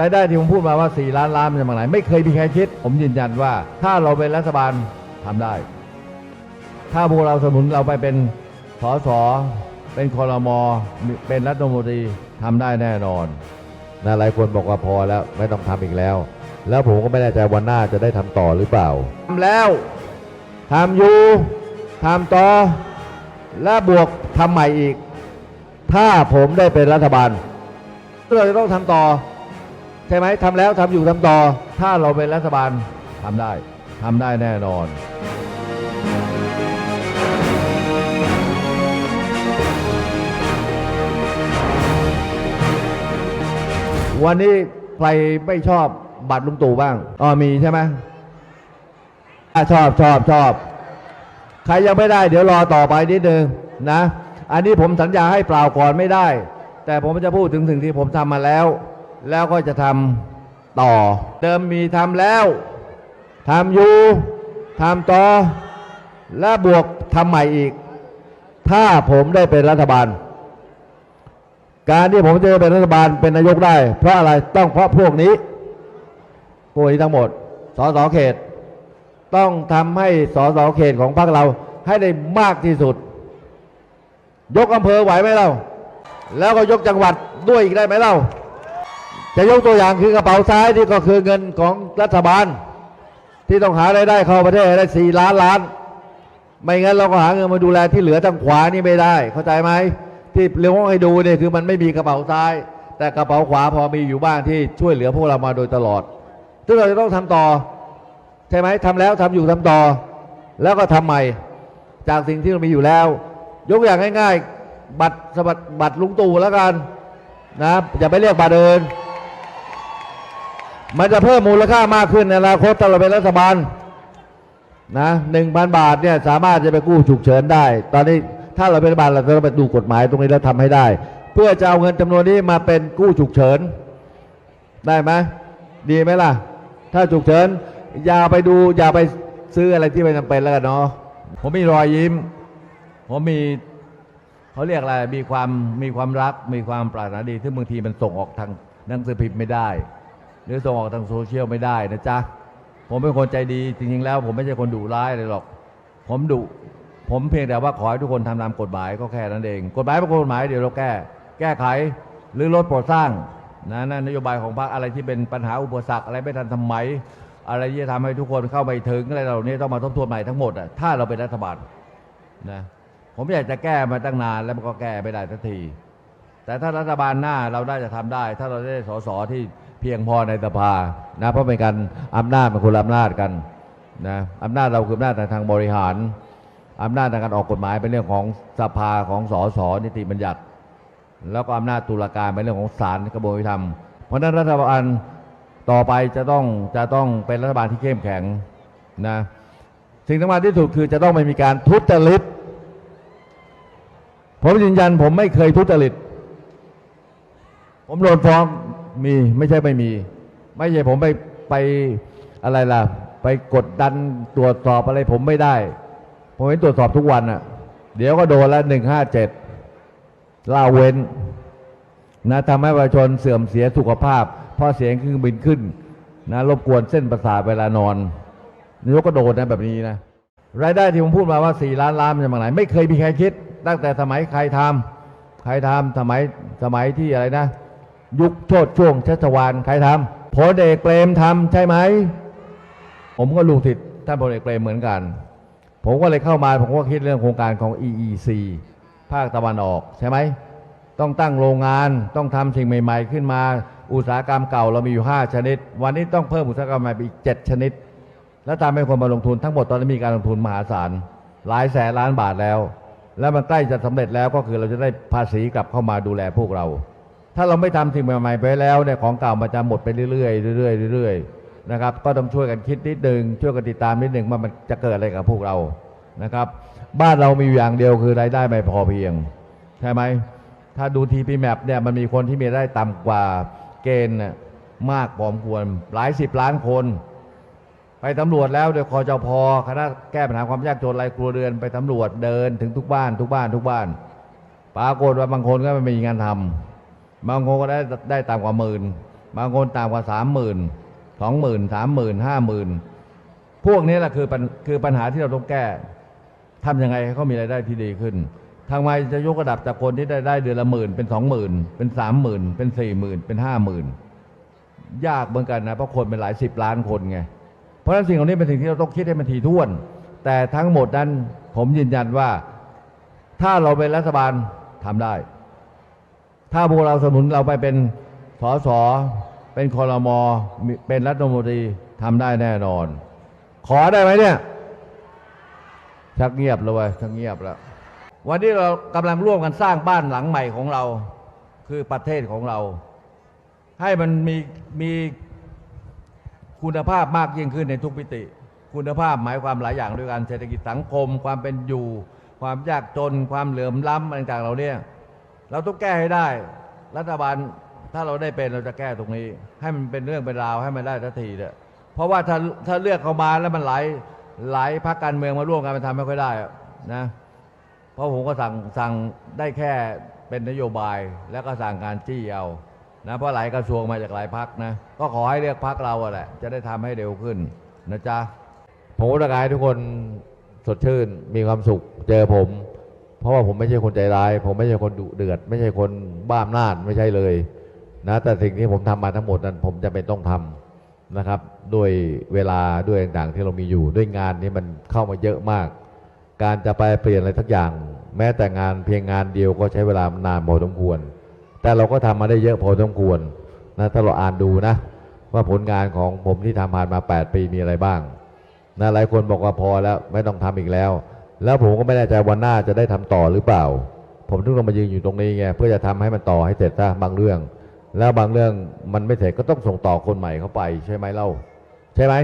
รายได้ที่ผมพูดมาว่า 4 ล้านล้านมันจะมาไหนไม่เคยมีใครคิด ผมยืนยันว่า ถ้าเราเป็นรัฐบาลทำได้ ถ้าพวกเราสนุนเราไปเป็นสสเป็นคอรมอเป็นรัฐมนตรีทำได้แน่นอนนะหลายคนบอกว่าพอแล้วไม่ต้องทำอีกแล้ว แล้วผมก็ไม่แน่ใจวันหน้าจะได้ทำต่อหรือเปล่าทำแล้วทำอยู่ทำต่อ และบวกทำใหม่อีก ถ้าผมได้เป็นรัฐบาลเราจะต้องทำต่อ ใช่ไหมทำแล้วทำอยู่ทำต่อ ถ้าเราเป็นรัฐบาลทำได้ทำได้แน่นอนวันนี้ใครไม่ชอบบัตรลุงตู่บ้าง อ๋อมีใช่ไหมอชอบชอบชอบ ใครยังไม่ได้ เดี๋ยวรอต่อไปนิดนึงนะ อันนี้ผมสัญญาให้เปล่าก่อนไม่ได้ แต่ผมจะพูดถึงสิ่งที่ผมทำมาแล้ว แล้วก็จะทำต่อ เดิมมีทำแล้วทำอยู่ทำต่อ และบวกทำใหม่อีก ถ้าผมได้เป็นรัฐบาล การที่ผมจะเป็นรัฐบาลเป็นนายกได้ เพราะอะไรต้องเพราะพวกนี้พวกนี้ทั้งหมดสสเขต ต้องทำให้สสเขตของพรรคเราให้ได้มากที่สุด ยกอำเภอไหวไหมเล่าแล้วก็ยกจังหวัดด้วยอีกได้ไหมเล่า จะยกตัวอย่างคือกระเป๋าซ้ายที่ก็คือเงินของรัฐบาล ที่ต้องหารายได้เข้าประเทศได้สี่ล้านล้าน ไม่งั้นเราก็หาเงินมาดูแลที่เหลือทางขวานี่ไม่ได้ เข้าใจไหมที่เรียกว่าให้ดูเนี่ยคือมันไม่มีกระเป๋าซ้าย แต่กระเป๋าขวาพอมีอยู่บ้างที่ช่วยเหลือพวกเรามาโดยตลอดซึ่งเราจะต้องทำต่อ ใช่ไหมทำแล้วทำอยู่ทำต่อ แล้วก็ทำใหม่ จากสิ่งที่เรามีอยู่แล้ว ยกอย่างง่าย ๆ บัตรสมัครบัตรลุงตู่แล้วกันนะอย่าไปเรียกบัตรเดิน มันจะเพิ่มมูลค่ามากขึ้นในอนาคตถ้าเราเป็นรัฐบาลนะหนึ่งพันบาทเนี่ยสามารถจะไปกู้ฉุกเฉินได้ ตอนนี้ถ้าเราเป็นรัฐบาลเราจะต้องไปดูกฎหมายตรงนี้แล้วทำให้ได้ เพื่อจะเอาเงินจำนวนนี้มาเป็นกู้ฉุกเฉิน ได้ไหมดีไหมล่ะ ถ้าฉุกเฉิน อย่าไปดูอย่าไปซื้ออะไรที่ไม่จำเป็นแล้วกันเนาะผมมีรอยยิ้ม ผมมีเขาเรียกอะไรมีความมีความรักมีความปรารถนาดีที่บางทีมันส่งออกทางหนังสือพิมพ์ไม่ได้ หรือส่งออกทางโซเชียลไม่ได้นะจ๊ะ ผมเป็นคนใจดีจริงๆแล้ว ผมไม่ใช่คนดุร้ายเลยหรอก ผมดุผมเพียงแต่ว่าขอให้ทุกคนทำตามกฎหมายก็แค่นั้นเอง กฎหมายเป็นกฎหมายเดี๋ยวเราแก้ แก้ไขหรือลดโปรดสร้างนะนั่นนโยบายของพรรคอะไรที่เป็นปัญหาอุปสรรคอะไรไม่ทันสมัยอะไรที่จะทำให้ทุกคนเข้าไปถึงอะไรเหล่านี้ต้องมาทบทวนใหม่ทั้งหมดอะถ้าเราเป็นรัฐบาลนะผมอยากจะแก้มาตั้งนานแล้วมันก็แก้ไม่ได้สักที แต่ถ้ารัฐบาลหน้าเราได้จะทำได้ ถ้าเราได้สสที่ พียงพอในสภานะเพราะเป็นการอำนาจเป็นคนละอำนาจกันนะอำนาจเราคืออำนาจทางบริหารอำนาจในการออกกฎหมายเป็นเรื่องของสภาของสสนิติบัญญัติ แล้วก็อำนาจตุลาการเป็นเรื่องของศาลกระบวนการยุติธรรม เพราะนั้นรัฐบาลต่อไปจะต้องจะต้องเป็นรัฐบาลที่เข้มแข็งนะสิ่งสำคัญที่สุดคือจะต้องไม่มีการทุจริตผมยืนยันผมไม่เคยทุจริต ผมโดนฟ้อง มีไม่ใช่ไม่มี ไม่ใช่ผมไปไปอะไรล่ะ ไปกดดันตรวจสอบอะไรผมไม่ได้ ผมเห็นตรวจสอบทุกวันอะ่ะ เดี๋ยวก็โดนละหนึ่งห้าเจ็ดล่าเว้นนะทำให้ประชาชนเสื่อมเสียสุขภาพ เพราะเสียงเครื่องบินขึ้นนะรบกวนเส้นประสาทเวลานอนนายกก็โดนนะแบบนี้นะรายได้ที่ผมพูดมาว่า4ล้านล้านมันจะมาไหน ไม่เคยมีใครคิด ตั้งแต่สมัยใครทำใครทำสมัยสมัยที่อะไรนะ ยุคโชดช่วงชัชวานใครทำพลเอกเปรมทำใช่ไหม ผมก็ลูกศิษย์ท่านพลเอกเปรมเหมือนกัน ผมก็เลยเข้ามาผมก็คิดเรื่องโครงการของ EEC ภาคตะวันออกใช่ไหม ต้องตั้งโรงงานต้องทำสิ่งใหม่ ๆ ขึ้นมา อุตสาหกรรมเก่าเรามีอยู่ 5 ชนิด วันนี้ต้องเพิ่มอุตสาหกรรมใหม่ไปอีก 7 ชนิด แล้วทำให้คนมาลงทุนทั้งหมดตอนนี้มีการลงทุนมหาศาลหลายแสนล้านบาทแล้ว แล้วมันใกล้จะสำเร็จแล้วก็คือเราจะได้ภาษีกลับเข้ามาดูแลพวกเรา ถ้าเราไม่ทำสิ่งใหม่ๆไปแล้วเนี่ยของเก่ามันจะหมดไปเรื่อยๆเรื่อยๆเรื่อยๆนะครับ ก็ต้องช่วยกันคิดนิดนึงช่วยกันติดตามนิดนึงว่ามันจะเกิดอะไรกับพวกเรานะครับ บ้านเรามีอยู่อย่างเดียวคือรายได้ไม่พอเพียงใช่ไหมถ้าดูทีพีแมปเนี่ยมันมีคนที่มีรายได้ต่ำกว่าเกณฑ์มากพอมควรหลายสิบล้านคน ไปตำรวจแล้วโดยคอจพอคณะแก้ปัญหาความยากจนรายครัวเรือนไปตำรวจเดินถึงทุกบ้านทุกบ้านทุกบ้านปรากฏว่าบางคนก็ไม่มีงานทำ บางคนก็ได้ได้ต่ำกว่าหมื่นบางคนต่ำกว่าสามหมื่นสองหมื่นสามหมื่นห้าหมื่นพวกนี้แหละคือคือปัญหาที่เราต้องแก้ทำยังไงให้เขามีรายได้ที่ดีขึ้นทางไมจะยกระดับจากคนที่ได้ได้เดือนละหมื่นเป็นสองหมื่นเป็นสามหมื่นเป็นสี่หมื่นเป็นห้าหมื่นยากเหมือนกันนะเพราะคนเป็นหลายสิบล้านคนไง เพราะฉะนั้นสิ่งเหล่านี้เป็นสิ่งที่เราต้องคิดให้มันถี่ถ้วน แต่ทั้งหมดนั้นผมยืนยันว่า ถ้าเราเป็นรัฐบาลทำได้ ถ้าพวกเราสนุนเราไปเป็นสสเป็นคอรมอเป็นรัฐมนตรีทำได้แน่นอน ขอได้ไหมเนี่ยชักเงียบเลยเว้ชักเงียบแล้ว วันนี้เรากำลังร่วมกันสร้างบ้านหลังใหม่ของเรา คือประเทศของเรา ให้มันมีมีคุณภาพมากยิ่งขึ้นในทุกมิติ คุณภาพหมายความหลายอย่างด้วยกันเศรษฐกิจสังคม ความเป็นอยู่ ความยากจน ความเหลื่อมล้ำอะไรต่างๆเราเนี่ย เราต้องแก้ให้ได้ รัฐบาลถ้าเราได้เป็นเราจะแก้ตรงนี้ ให้มันเป็นเรื่องเป็นราวให้มันได้ทันทีเถอะเพราะว่าถ้าถ้าเลือกเขามาแล้วมันหลายหลายพรรคการเมืองมาร่วมกันมันทำไม่ค่อยได้นะเพราะผมก็สั่งสั่งได้แค่เป็นนโยบายแล้วก็สั่งการจี้เอานะเพราะหลายกระทรวงมาจากหลายพักนะ ก็ขอให้เลือกพักเราอะแหละ จะได้ทำให้เร็วขึ้นนะจ๊ะผมก็ต้องการให้ทุกคนสดชื่นมีความสุขเจอผม เพราะว่าผมไม่ใช่คนใจร้าย ผมไม่ใช่คนดุเดือด ไม่ใช่คนบ้าอำนาจไม่ใช่เลยนะแต่สิ่งที่ผมทำมาทั้งหมดนั้น ผมจะเป็นต้องทำนะครับ ด้วยเวลาด้วยต่างๆที่เรามีอยู่ด้วยงานที่มันเข้ามาเยอะมาก การจะไปเปลี่ยนอะไรทักอย่าง แม้แต่งานเพียงงานเดียวก็ใช้เวลานานพอสมควร แต่เราก็ทำมาได้เยอะพอสมควรนะถ้าเราอ่านดูนะ ว่าผลงานของผมที่ทำผ่านมา 8 ปีมีอะไรบ้างนะหลายคนบอกว่าพอแล้วไม่ต้องทำอีกแล้ว แล้วผมก็ไม่แน่ใจวันหน้าจะได้ทำต่อหรือเปล่า ผมถึงต้องมายืนอยู่ตรงนี้ไงเพื่อจะทำให้มันต่อให้เสร็จซะบางเรื่อง แล้วบางเรื่องมันไม่เสร็จก็ต้องส่งต่อคนใหม่เข้าไปใช่ไหมเล่า ใช่ไหม